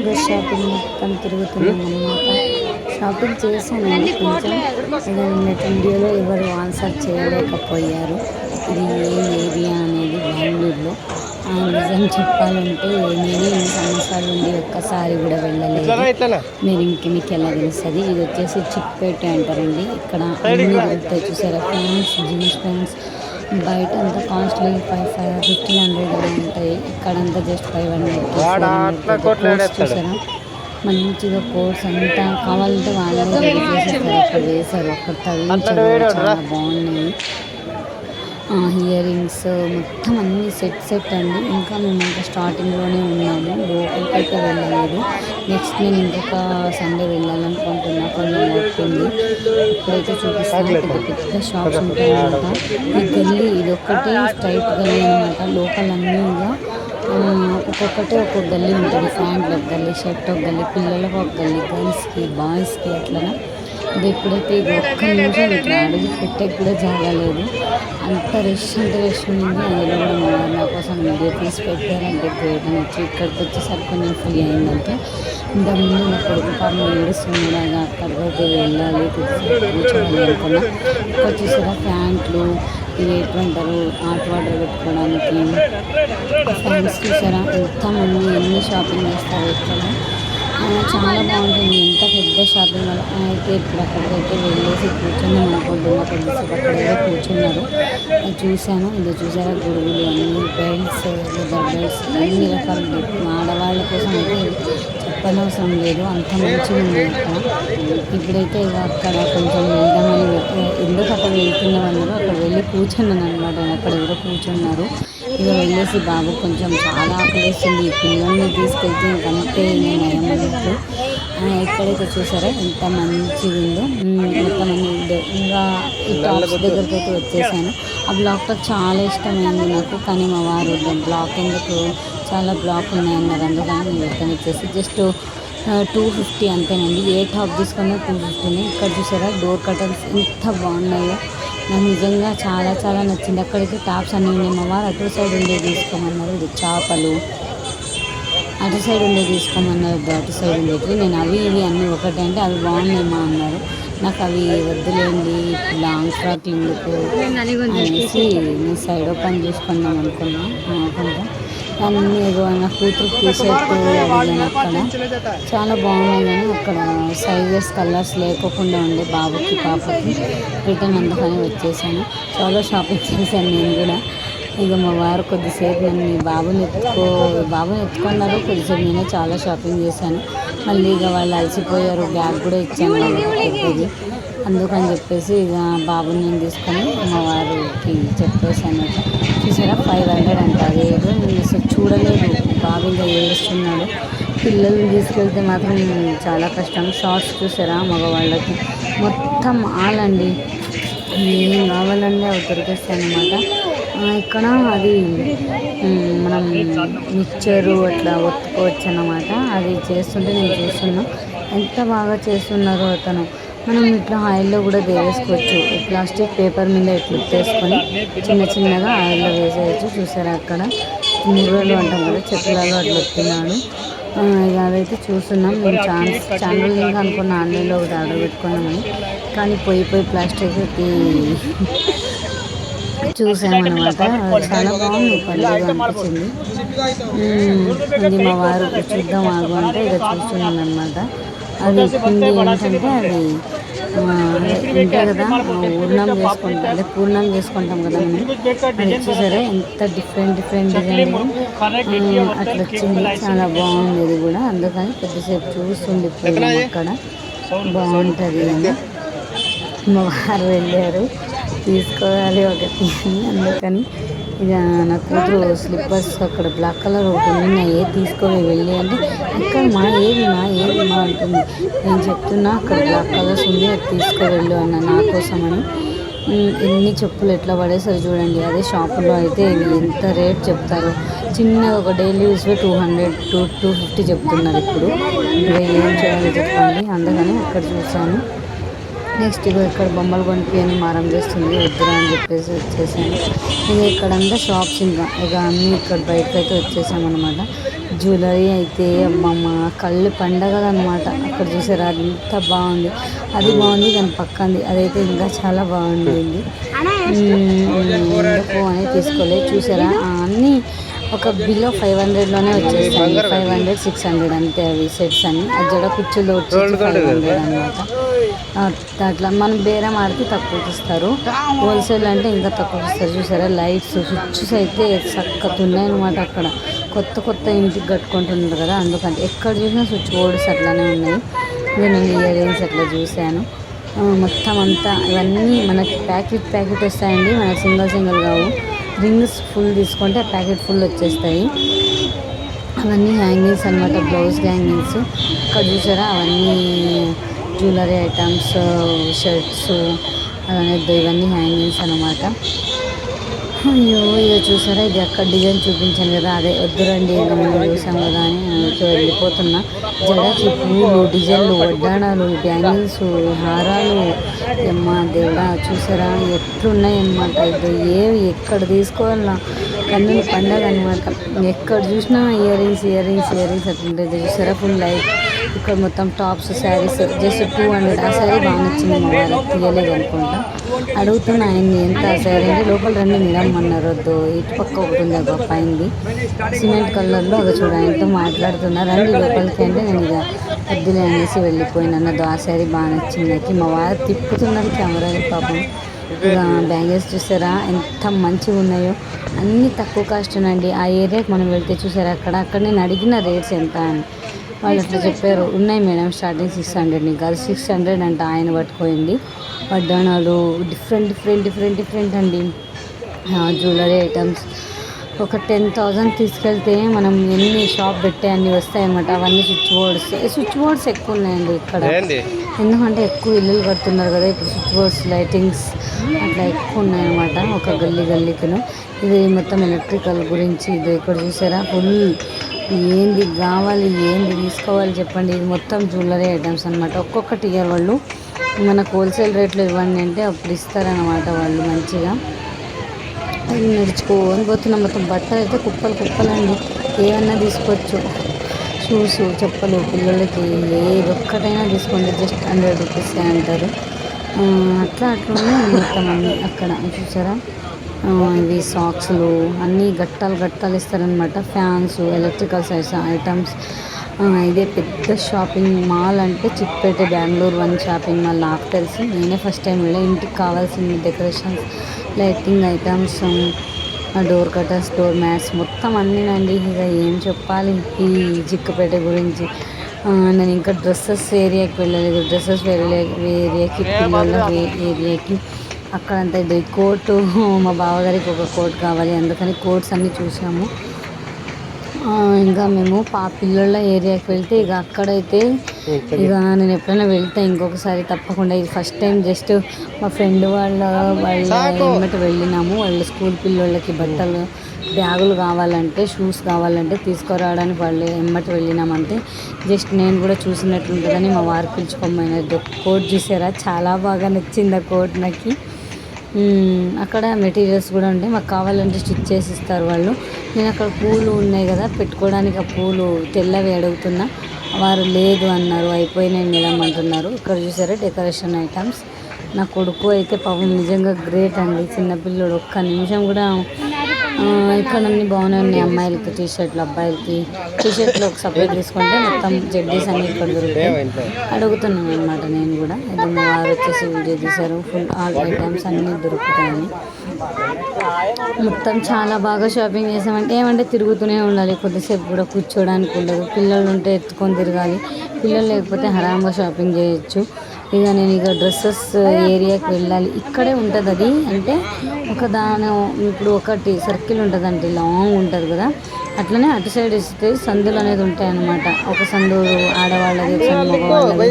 ఇంకా షాపింగ్ మొత్తం తిరుగుతున్నాం అనమాట షాపింగ్ చేశాను కొంచెం. నిన్నటి వీడియోలో ఎవరు ఆన్సర్ చేయలేకపోయారు. ఇది ఏ ఏరియా అనేది బెంగళూరులో. ఆ, నిజం చెప్పాలంటే నేను ఈ సంవత్సరాల నుండి ఒక్కసారి కూడా వెళ్ళలేదు. మీరు ఇంక మీకు ఎలా తెలుస్తుంది? ఇది వచ్చేసి చిక్పేట అంటారండి. ఇక్కడ అన్ని దొరుకుతాయి చూసారా? ప్యాంట్స్ జీన్స్ ప్యాంట్స్ బయట అంతా costly five five fifteen hundred అలా ఉంటాయి. ఇక్కడంతా జస్ట్ ఫైవ్ హండ్రెడ్ చూసారా? మంచిగా కోర్స్ అంతా కావాలంటే వాళ్ళే చేసేస్తారు ఇక్కడ వేశారు అక్కడ తగిలించారు చాలా బాగున్నాయి. ఇయర్ రింగ్స్ మొత్తం అన్ని సెట్ సెట్ అండి. ఇంకా మేము ఇంకా స్టార్టింగ్లోనే ఉన్నాము. లోపలికి అయితే వెళ్ళలేదు. నెక్స్ట్ నేను ఇంకొక సండే వెళ్ళాలనుకుంటున్నా. కొంచెం వర్క్ ఉంది. ఇప్పుడైతే చూపిస్తాను. పెద్ద పెద్ద షాప్స్ ఉంటాయన్నమాట ఈ గల్లీ ఇది స్ట్రైట్ గల్లీ అనమాట లోకల్ అన్నీ ఆ, ఒక్కొక్కటి ఒక్కొక్క గల్లీ ఉంటుంది. ప్యాంట్లు ఒక గల్లీ షర్ట్ ఒక గల్లీ పిల్లలకు ఒక గల్లీ గర్ల్స్కి బాయ్స్కి అట్లనే. ఇది ఎప్పుడైతే ఇది ఒక్క నిమిషం ఇట్లా అడుగు పెట్టే కూడా జాగలేదు అంత రష్ అంటే రష్ ఉంది అందులో కూడా నా కోసం వీడియో తీసి పెట్టారంటే గ్రేట్ అని వచ్చి ఇక్కడికి వచ్చేసరికి కొంచెం ఫ్రీ అయిందంటే ఇంకా ముందు నా కొడుకు పాపం ఏడుస్తుండగా అక్కడికైతే వెళ్ళాలి కూర్చోవాలి అనుకున్నా. వచ్చేసరికి ప్యాంట్లు ఇవి ఎటువంటారు హాట్ వాటర్ పెట్టుకోవడానికి. ఫ్యాన్స్ చూసారా? ఎంత ఎన్ని షాపింగ్ చేస్తారు ఇక్కడ చాలా బాగుంటుంది. ఎంత పెద్ద షాపింగ్ మాల్. అయితే ఇప్పుడు అక్కడికైతే వెళ్ళేసి కూర్చుందాం అనుకుంటున్నా. కొద్దిసేపు అక్కడైతే కూర్చున్నారు. చూశాను. ఇది చూసారా? గొడుగులు అన్ని బెల్ట్స్ లెదర్ బెల్ట్స్ అన్ని రకాల. ఆడవాళ్ళ కోసం అయితే చెప్పనవసరం లేదు. అంత మంచిగా ఉంది అక్కడ. ఇప్పుడైతే అక్కడ కొంచెం వెళ్దామని ఎందుకు అక్కడ వెళ్తున్నామన్నారు అక్కడ వెళ్ళి కూర్చున్నాను అనమాట. అక్కడ ఎవరో కూర్చున్నారు. ఇక వెళ్ళేసి బాబు కొంచెం చాలా ఆకలిస్తుంది ఈ పిల్లల్ని తీసుకెళ్తే ఇంకంటే నేను నయం ఎక్కడైతే చూసారా ఎంత మంచిగా ఉందో మొత్తం అన్ని ఇంకా ఈ టాప్స్ దగ్గరికి అయితే వచ్చేసాను. ఆ బ్లాక్ టాప్ చాలా ఇష్టమైంది నాకు కానీ మా వారు బ్లాక్ ఎందుకు? చాలా బ్లాక్ ఉన్నాయన్నారు అందుకని నేను వచ్చేసి జస్ట్ టూ ఫిఫ్టీ అంతేనండి. ఏ టాప్ తీసుకున్నా టూ ఫిఫ్టీనే ఇక్కడ చూసారా? డోర్ కటన్స్ ఎంత బాగున్నాయో. నాకు నిజంగా చాలా చాలా నచ్చింది. అక్కడైతే టాప్స్ అన్నీ ఉన్నాయి. మా వారు అటు సైడ్ ఉండే తీసుకోమన్నారు. ఇది చేపలు. అటు సైడ్ ఉండే తీసుకోమన్నారు. అటు సైడ్ ఉండేది నేను అవి ఇవి అన్నీ ఒకటే అంటే అవి బాగున్నాయమ్మా అన్నారు. నాకు అవి వద్దులేండి. లాంగ్ ఫ్రాక్ ఎందుకు అనేసి నేను సైడ్ ఓపెన్ చేసుకుందాం అనుకున్నా. అనుకుంటా అన్నీ నా కూతురు టీ అడిగాను అక్కడ. చాలా బాగున్నాయి కానీ అక్కడ సైజెస్ కలర్స్ లేకోకుండా ఉండే బాబుకి పాపకి రిటర్న్ అందుకని వచ్చేసాను. చాలా షాపింగ్ చేశాను నేను కూడా. ఇక మా వారు కొద్దిసేపు నన్ను మీ బాబుని ఎత్తుకో బాబుని ఎత్తుకున్నారు. కొద్దిసేపు నేనే చాలా షాపింగ్ చేశాను. మళ్ళీ ఇక వాళ్ళు అలసిపోయారు. బ్యాగ్ కూడా ఇచ్చాను వాళ్ళకి అందుకని చెప్పేసి ఇక బాబుని నేను తీసుకొని మా వారికి చెప్పేశాను. చూసారా? ఫైవ్ హండ్రెడ్ అంట. అదేదో నేను అసలు చూడలేదు. బాబు ఇంకా ఏడుస్తున్నాడు. పిల్లల్ని తీసుకెళ్తే మాత్రం చాలా కష్టం. షార్ట్స్ చూసారా? మగవాళ్ళకి. మొత్తం ఆలండి ఏం కావాలండి అవి దొరికేస్తాయి అనమాట ఇక్కడ అది మనం మిక్చరు అట్లా ఒత్తుకోవచ్చు అన్నమాట. అది చేస్తుంటే నేను చూస్తున్నా. ఎంత బాగా చేస్తున్నారో అతను. మనం ఇట్లా ఆయిల్లో కూడా వేసుకోవచ్చు ప్లాస్టిక్ పేపర్ మీద ఇట్లా ఉత్తేసుకొని చిన్న చిన్నగా ఆయిల్లో వేసేయచ్చు. చూసారా అక్కడ? ముర్రలు అంటాం కదా చెప్పులలో అట్లా వచ్చినాడు అదైతే చూస్తున్నాం. మేము ఛాన్స్ ఛానల్ లింక్ అనుకున్న ఆన్లైన్లో ఒకటి ఆర్డర్ పెట్టుకున్నామని కానీ పోయి పోయి ప్లాస్టిక్కి చూసామన్నమాట. చాలా బాగుంది పండుగ అనిపించింది. ఇది మా వారు చూద్దాం ఆగు అంటే ఇక చూస్తున్నాను అనమాట అది పిండి ఏంటంటే అది ఉంటాయి కదా పూర్ణం చేసుకుంటాం. అదే పూర్ణం చేసుకుంటాం కదా మనం. అది చూసారా? ఎంత డిఫరెంట్ డిఫరెంట్ డిజైన్. అట్లా వచ్చింది. చాలా బాగుంది ఇది కూడా. అందుకని కొద్దిసేపు చూస్తుంది పూర్ణం అక్కడ. బాగుంటుంది అని. మా వారు వెళ్ళారు. తీసుకోవాలి ఒకటి అని అందుకని ఇక నా కూతురు స్లిప్పర్స్ అక్కడ బ్లాక్ కలర్ ఒకటి ఉంది. నా ఏ తీసుకొని వెళ్ళి అంటే ఇక్కడ మా ఏది మా ఏది మా అంటుంది. నేను చెప్తున్నా అక్కడ బ్లాక్ కలర్స్ ఉంది అది తీసుకువెళ్ళు అన్న నా కోసం అని ఎన్ని చెప్పులు ఎట్లా పడేసారు చూడండి. అదే షాపులో అయితే ఇవి ఎంత రేట్ చెప్తారు. చిన్నగా ఒక daily యూస్లో two hundred two two fifty చెప్తున్నారు ఇప్పుడు. ఏం చేయాలో చెప్పండి. అందుకని అక్కడ చూసాను నెక్స్ట్ ఇగో ఇక్కడ బొమ్మలు కొనిపి అని మారం చేస్తుంది వద్దురా అని చెప్పేసి వచ్చేసాను. ఇక ఇక్కడంతా షాప్స్ ఇంకా. ఇక అన్నీ ఇక్కడ బయటకు అయితే వచ్చేసామన్నమాట. జ్యువెలరీ అయితే అమ్మమ్మ కళ్ళు పండగ అనమాట అక్కడ చూసారు అది బాగుంది. అది బాగుంది దాని పక్కంది. అదైతే ఇంకా చాలా బాగుండింది. అని తీసుకోలేదు. చూసారా అన్నీ ఒక బిలో ఫైవ్ హండ్రెడ్లోనే వచ్చేస్తాయి. ఫైవ్ హండ్రెడ్ సిక్స్ హండ్రెడ్ అంతే అవి సెట్స్ అన్ని. అది కూడా కుర్చీలో వచ్చి ఫైవ్ హండ్రెడ్ అనమాట అట్లా మనం బేరం ఆడితే తక్కువకి ఇస్తారు హోల్సేల్ అంటే ఇంకా తక్కువకి ఇస్తారు చూసారా? లైట్స్ స్విచ్స్ అయితే చక్కగా ఉన్నాయన్నమాట అక్కడ. కొత్త కొత్త ఇంటికి కట్టుకుంటున్నారు కదా అందుకంటే ఎక్కడ చూసినా స్విచ్ బోర్డ్స్ అట్లానే ఉన్నాయి. నేను ఇయర్ రింగ్స్ అట్లా చూశాను. మొత్తం అంతా ఇవన్నీ మనకి ప్యాకెట్ ప్యాకెట్ వస్తాయండి. మనకి సింగిల్ సింగిల్ కావు. రింగ్స్ ఫుల్ తీసుకుంటే ప్యాకెట్ ఫుల్ వచ్చేస్తాయి. అవన్నీ హ్యాంగింగ్స్ అనమాట బ్లౌజ్ హ్యాంగింగ్స్. ఇక్కడ చూసారా? అవన్నీ జ్యువెలరీ ఐటమ్స్ షర్ట్స్ అలానే ఇవన్నీ హ్యాంగింగ్స్ అనమాట అయ్యో ఇక చూసారా? ఇది అక్కడ డిజైన్ చూపించాను కదా అదే వద్దురండి ఇంకా మనం చూసాం కదా అని వెళ్ళిపోతున్నా. జడకి పూలు డిజైన్లు వడ్డాణాలు బ్యాంగిల్స్ హారాలు. అమ్మా దేవుడా చూసారా? ఎట్లున్నాయి అన్నమాట ఇది ఏవి ఎక్కడ తీసుకోవాలన్నా కన్నుల పండగ అనమాట ఎక్కడ చూసినా ear rings ear rings ear rings అట్లుంటుంది చూసారా? Full life. ఇక్కడ మొత్తం tops saris just two hundred ఆ శారీ బాగా నచ్చింది మా వారికి తీయలేదు అనుకుంటా. అడుగుతున్నా ఆయన్ని ఎంత ఆ శారీ అంటే లోపల రండి నిలమ్మన్నారు. వద్దు ఇటు పక్క ఒకటి ఉంది గొప్ప పైంది. సిమెంట్ కలర్లో ఒక చూడ ఆయనతో మాట్లాడుతున్నా రండి లోపలికి అంటే నేను ఇక వద్దులే అనేసి వెళ్ళిపోయినా నాకు ఆ శారీ బాగా నచ్చింది నాకు. మా వారు తిప్పుతున్నారు కెమెరాలు పాపం. ఇక బ్యాంగిల్స్ చూసారా? ఎంత మంచిగా ఉన్నాయో. అన్నీ తక్కువ కాస్ట్ అండి. ఆ ఏరియాకి మనం వెళ్తే చూసారా? అక్కడ అక్కడ నేను అడిగిన రేట్స్ ఎంత అని. వాళ్ళు అట్లా చెప్పారు. ఉన్నాయి మేడం స్టార్టింగ్ సిక్స్ హండ్రెడ్ నీకు అది సిక్స్ హండ్రెడ్ అంట ఆయన పట్టుకోయింది. వడ్డాణాలు డిఫరెంట్ డిఫరెంట్ డిఫరెంట్ డిఫరెంట్ అండి. జ్యువెలరీ ఐటమ్స్ ఒక టెన్ థౌజండ్ తీసుకెళ్తే మనం ఎన్ని షాప్ పెట్టే అన్ని వస్తాయన్నమాట. అవన్నీ స్విచ్ బోర్డ్స్ స్విచ్ బోర్డ్స్ ఎక్కువ ఉన్నాయండి ఇక్కడ. ఎందుకంటే ఎక్కువ ఇల్లులు కడుతున్నారు కదా ఇప్పుడు స్విచ్ బోర్డ్స్ లైటింగ్స్ అట్లా ఎక్కువ ఉన్నాయన్నమాట. ఒక గల్లీ గల్లీకిను. ఇది మొత్తం ఎలక్ట్రికల్ గురించి ఇది ఇక్కడ చూసారా? ఫుల్ ఏంది కావాలి ఏంది తీసుకోవాలి చెప్పండి. ఇది మొత్తం జ్యువెలరీ ఐటమ్స్ అనమాట ఒక్కొక్కటి ఇయర్ వాళ్ళు. మనకు హోల్సేల్ రేట్లో ఇవ్వండి అంటే అప్పుడు ఇస్తారనమాట వాళ్ళు మంచిగా. అది నడుచుకొని పోతున్నాం. మొత్తం బట్టలు అయితే కుప్పలు కుప్పలండి. ఏమన్నా తీసుకోవచ్చు. షూస్ చెప్పులు పిల్లలకి ఏది ఒక్కటైనా తీసుకోండి. జస్ట్ హండ్రెడ్ రూపీస్ అంటారు. అట్లా అట్లా మొత్తం అన్నీ అక్కడ చూసారా? ఇవి సాక్స్లు అన్నీ గట్టాలు గట్టాలు ఇస్తారనమాట ఫ్యాన్స్ ఎలక్ట్రికల్ సైజ్ ఐటమ్స్. ఇదే పెద్ద షాపింగ్ మాల్ అంటే Chickpet Bengaluru one shopping mall నాకు తెలిసి. నేనే ఫస్ట్ టైం వెళ్ళా. ఇంటికి కావాల్సిన decorations lighting items door curtains door mats మొత్తం అన్నీనండి. ఇక ఏం చెప్పాలి? ఈ చిక్కపేట గురించి. నేను ఇంకా డ్రెస్సెస్ ఏరియాకి వెళ్ళలేదు. డ్రెస్సెస్ వేరే ఏరియాకి పిల్లల ఏరియాకి. అక్కడంతా ఇది కోటు మా బావగారికి ఒక కోట్ కావాలి అందుకని కోట్స్ అన్నీ చూసాము. ఇంకా మేము పా పిల్లల ఏరియాకి వెళ్తే ఇక అక్కడైతే ఇక నేను ఎప్పుడైనా వెళ్తే ఇంకొకసారి తప్పకుండా ఇది ఫస్ట్ టైం జస్ట్ మా ఫ్రెండ్ వాళ్ళ వాళ్ళ ఎమ్మటి వెళ్ళినాము. వాళ్ళ స్కూల్ పిల్లోళ్ళకి బట్టలు బ్యాగులు కావాలంటే షూస్ కావాలంటే తీసుకురావడానికి వాళ్ళు ఎమ్మటి వెళ్ళినామంటే జస్ట్ నేను కూడా చూసినట్లుంటుందని మా వారు పిలుచుకోమైనది కోట్ చూసారా? చాలా బాగా నచ్చింది ఆ కోట్ నాకు. అక్కడ మెటీరియల్స్ కూడా ఉంటాయి. మాకు కావాలంటే స్టిచ్ చేసి ఇస్తారు వాళ్ళు. నేను అక్కడ పూలు ఉన్నాయి కదా పెట్టుకోవడానికి ఆ పూలు తెల్లవి అడుగుతున్నా. వారు లేదు అన్నారు అయిపోయినాయి మేడం అంటున్నారు. ఇక్కడ చూసారా డెకరేషన్ ఐటమ్స్. నా కొడుకు అయితే పాపం నిజంగా గ్రేట్ అండి. చిన్నపిల్లడు ఒక్క నిమిషం కూడా ఇక్కడ అన్ని బాగానే ఉన్నాయి. అమ్మాయిలకి టీ షర్ట్లు అబ్బాయిలకి టీ షర్ట్లు ఒక సపరేట్ తీసుకుంటే మొత్తం జడ్డీస్ అన్ని ఇక్కడ దొరుకుతాయి. అడుగుతున్నాను అనమాట నేను కూడా. అయితే మా వారు వచ్చేసి వీడియో తీశారు. ఫుల్ ఆల్ ఐటమ్స్ అన్నీ దొరుకుతాయని. మొత్తం చాలా బాగా షాపింగ్ చేసామంటే ఏమంటే తిరుగుతూనే ఉండాలి. కొద్దిసేపు కూడా కూర్చోడానికి ఉండదు. పిల్లలు ఉంటే ఎత్తుకొని తిరగాలి. పిల్లలు లేకపోతే హరాంగా షాపింగ్ చేయొచ్చు. ఇక నేను ఇక డ్రెస్సెస్ ఏరియాకి వెళ్ళాలి. ఇక్కడే ఉంటుంది అది. అంటే ఒక దాని ఇప్పుడు ఒకటి సర్కిల్ ఉంటుందండి లాంగ్ ఉంటుంది కదా. అట్లనే అటు సైడ్ ఇస్తే సందులు అనేది ఉంటాయి అన్నమాట ఒక సందు ఆడవాళ్ళది మగవాళ్ళది.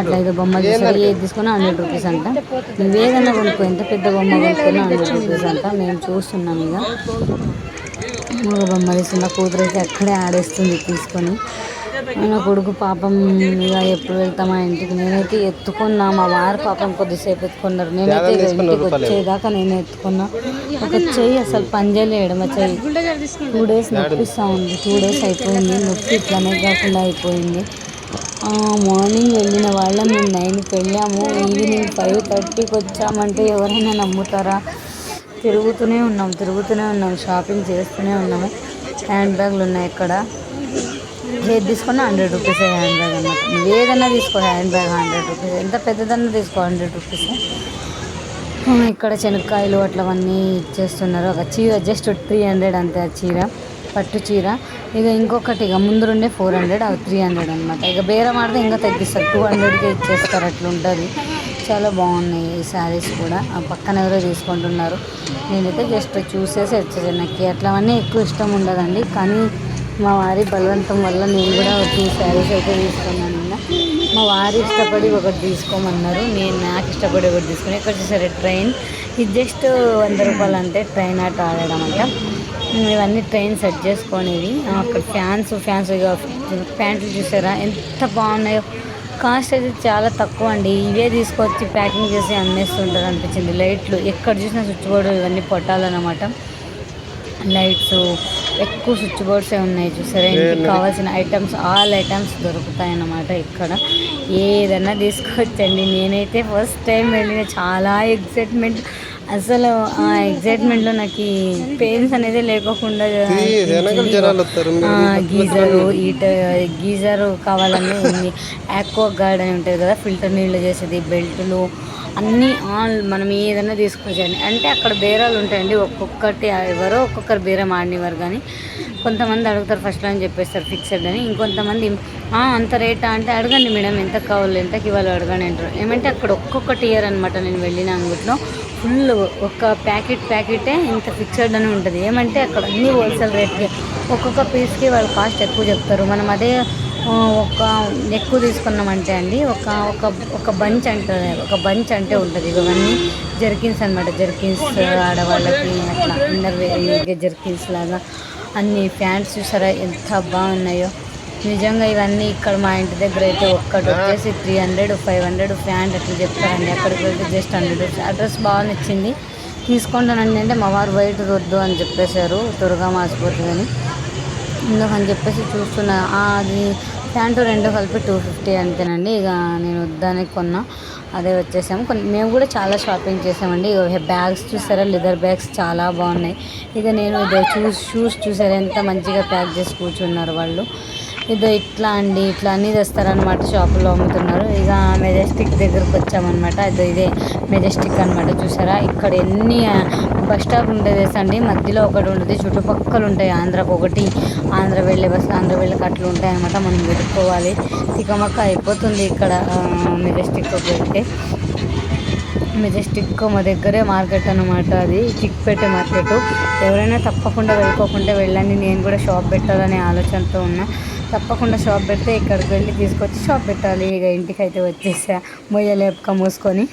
అట్లా ఏదో బొమ్మ తీసుకొని ఏది తీసుకున్నా హండ్రెడ్ రూపీస్ అంట. నువ్వు ఏదన్నా కొనుక్కో ఎంత పెద్ద బొమ్మ కొనుక్కున్నా హండ్రెడ్ రూపీస్ అంట. మేము చూస్తున్నాం ఇక. మగ బొమ్మ తీసుకున్న కూతురు అయితే అక్కడే ఆడేస్తుంది తీసుకొని. నా కొడుకు పాపం ఇక ఎప్పుడు వెళ్తామా ఇంటికి? నేనైతే ఎత్తుకున్నా. మా వారు పాపం కొద్దిసేపు ఎత్తుకున్నారు. నేనైతే ఇంటికి వచ్చేదాకా నేను ఎత్తుకున్నా. ఒక చెయ్యి అసలు పనిచేయలే ఎడమ చెయ్యి. టూ డేస్ నొప్పిస్తా ఉంది. టూ డేస్ అయిపోయింది. నొప్పి ఇట్లానే కాకుండా అయిపోయింది. మార్నింగ్ వెళ్ళిన వాళ్ళం. మేము నైన్కి వెళ్ళాము. ఈవినింగ్ ఫైవ్ థర్టీకి వచ్చామంటే ఎవరైనా నమ్ముతారా? తిరుగుతూనే ఉన్నాం. తిరుగుతూనే ఉన్నాం. షాపింగ్ చేస్తూనే ఉన్నాము. హ్యాండ్ బ్యాగ్లు ఉన్నాయి ఇక్కడ. ఏది తీసుకున్నా హండ్రెడ్ రూపీస్ హ్యాండ్ బ్యాగ్ అన్నమాట. నువ్వు ఏదైనా తీసుకో హ్యాండ్ బ్యాగ్ హండ్రెడ్ రూపీస్. ఎంత పెద్దదన్నా తీసుకో హండ్రెడ్ రూపీస్ ఇక్కడ శనక్కాయలు అట్లవన్నీ ఇచ్చేస్తున్నారు. ఒక చీర జస్ట్ త్రీ హండ్రెడ్ అంతే ఆ చీర పట్టు చీర. ఇక ఇంకొకటి ఇక ముందు ఉండే ఫోర్ హండ్రెడ్ అవి త్రీ హండ్రెడ్ అనమాట ఇక బేరం ఆడితే ఇంకా తగ్గిస్తారు. టూ హండ్రెడ్కి ఇచ్చేస్తారు అట్లా ఉంటుంది చాలా బాగున్నాయి ఈ శారీస్ కూడా. ఆ పక్కన ఎవరో తీసుకుంటున్నారు. నేనైతే జస్ట్ చూసేసి వచ్చేసాను. నాకు అట్లవన్నీ ఎక్కువ ఇష్టం ఉండదండి. కానీ మా వారి బలవంతం వల్ల నేను కూడా టూ శారీస్ అయితే తీసుకున్నాను మా వారి ఇష్టపడి ఒకటి తీసుకోమన్నారు నేను నాకు ఇష్టపడి ఒకటి తీసుకుని ఇక్కడ చూసారు ట్రైన్? ఇది జస్ట్ వంద రూపాయలు అంటే ట్రైన్ ఆట ఆడడం అంట. ఇవన్నీ ట్రైన్ సెట్ చేసుకునేవి. అక్కడ ఫ్యాన్స్ ఫ్యాన్స్ ప్యాంట్లు చూసారా? ఎంత బాగున్నాయో. కాస్ట్ అయితే చాలా తక్కువ అండి. ఇవే తీసుకొచ్చి ప్యాకింగ్ చేసి అమ్మేస్తుంటారు అనిపించింది. లైట్లు ఎక్కడ చూసినా స్విచ్ బోర్డు ఇవన్నీ పొట్టాలన్నమాట. లైట్స్ ఎక్కువ స్విచ్ బోర్డ్సే ఉన్నాయి చూసారా? ఇంటికి కావాల్సిన ఐటమ్స్ ఆల్ ఐటమ్స్ దొరుకుతాయి అన్నమాట ఇక్కడ. ఏదన్నా తీసుకోవచ్చండి. నేనైతే ఫస్ట్ టైం వెళ్ళిన చాలా ఎక్సైట్మెంట్ అసలు ఆ ఎక్సైట్మెంట్లో నాకు పెయిన్స్ అనేది లేకోకుండా గీజరు ఈట గీజరు కావాలని ఉంది. ఆక్వా గార్డ్ అని ఉంటుంది కదా ఫిల్టర్ నీళ్ళు చేసేది బెల్టులు అన్నీ ఆన్ మనం ఏదైనా తీసుకొచ్చేయండి అంటే అక్కడ బేరాలు ఉంటాయండి. ఒక్కొక్కటి ఎవరో ఒక్కొక్కరు బేరం ఆడినవారు కానీ కొంతమంది అడుగుతారు ఫస్ట్ అని చెప్పేస్తారు ఫిక్స్డ్ అని. ఇంకొంతమంది అంత రేటా? అంటే అడగండి మేడం ఎంత కావాలి ఎంతకి ఇవ్వాలి అడగండి అంటారు. ఏమంటే అక్కడ ఒక్కొక్కటి ఇయర్ అనమాట నేను వెళ్ళిన అంగట్లో. ఫుల్ ఒక ప్యాకెట్ ప్యాకెటే ఇంత ఫిక్స్డ్ అని ఉంటుంది. ఏమంటే అక్కడ అన్ని హోల్సేల్ రేట్కి ఒక్కొక్క పీస్కి వాళ్ళు కాస్ట్ ఎక్కువ చెప్తారు. మనం అదే ఒక ఎక్కువ తీసుకున్నామంటే అండి ఒక ఒక ఒక బంచ్ అంటే ఒక బంచ్ అంటే ఉంటుంది. ఇవన్నీ జర్కిన్స్ అనమాట జర్కిన్స్ ఆడవాళ్ళకి అట్లా ఇన్నర్ జర్కిన్స్ లాగా అన్ని ప్యాంట్స్ చూసారా ఎంత బాగున్నాయో. నిజంగా ఇవన్నీ ఇక్కడ మా ఇంటి దగ్గర అయితే ఒక్కటి వచ్చేసి three hundred five hundred pant అట్లా చెప్తారండి. అక్కడికి వెళ్తే జస్ట్ హండ్రెడ్ అడ్రస్ బాగా నచ్చింది. తీసుకుంటానండి అంటే మా వారు బయట వద్దు అని చెప్పేశారు. త్వరగా మాసిపోతుందని అందుకని చెప్పేసి చూస్తున్నా. అది ప్యాంటు రెండు కలిపి టూ ఫిఫ్టీ అంతేనండి. ఇక నేను వద్దని కొన్నా. అదే వచ్చేసాము. కొన్ని మేము కూడా చాలా షాపింగ్ చేసామండి. ఇక బ్యాగ్స్ చూసారా? లెదర్ బ్యాగ్స్ చాలా బాగున్నాయి. ఇక నేను షూస్ షూస్ చూసారా? ఎంత మంచిగా ప్యాక్ చేసి కూర్చున్నారు వాళ్ళు. ఇదో ఇట్లా అండి ఇట్లా అన్నీ తెస్తారనమాట షాపులో అమ్ముతున్నారు. ఇక మెజెస్టిక్ దగ్గరకు వచ్చామన్నమాట. ఇదో ఇదే మెజెస్టిక్ అనమాట చూసారా? ఇక్కడ ఎన్ని బస్ స్టాప్ ఉంటుంది అండి? మధ్యలో ఒకటి ఉంటుంది చుట్టుపక్కల ఉంటాయి. ఆంధ్రాకు ఒకటి ఆంధ్ర వెళ్ళే బస్ ఆంధ్ర వెళ్ళి అట్లా ఉంటాయి అనమాట మనం వెతుక్కోవాలి. తికమక్క అయిపోతుంది ఇక్కడ మెజెస్టిక్ వెళ్తే మెజెస్టిక్ మా దగ్గరే మార్కెట్ అనమాట అది చిక్పేట మార్కెట్. ఎవరైనా తప్పకుండా వెళ్ళుకోకుండా వెళ్ళండి. నేను కూడా షాప్ పెట్టాలనే ఆలోచనతో ఉన్నా. తప్పకుండా షాప్ పెడితే ఇక్కడికి వెళ్ళి తీసుకొచ్చి షాప్ పెట్టాలి. ఇక ఇంటికి అయితే వచ్చేసా. మొయ్యలేపుక మూసుకొని.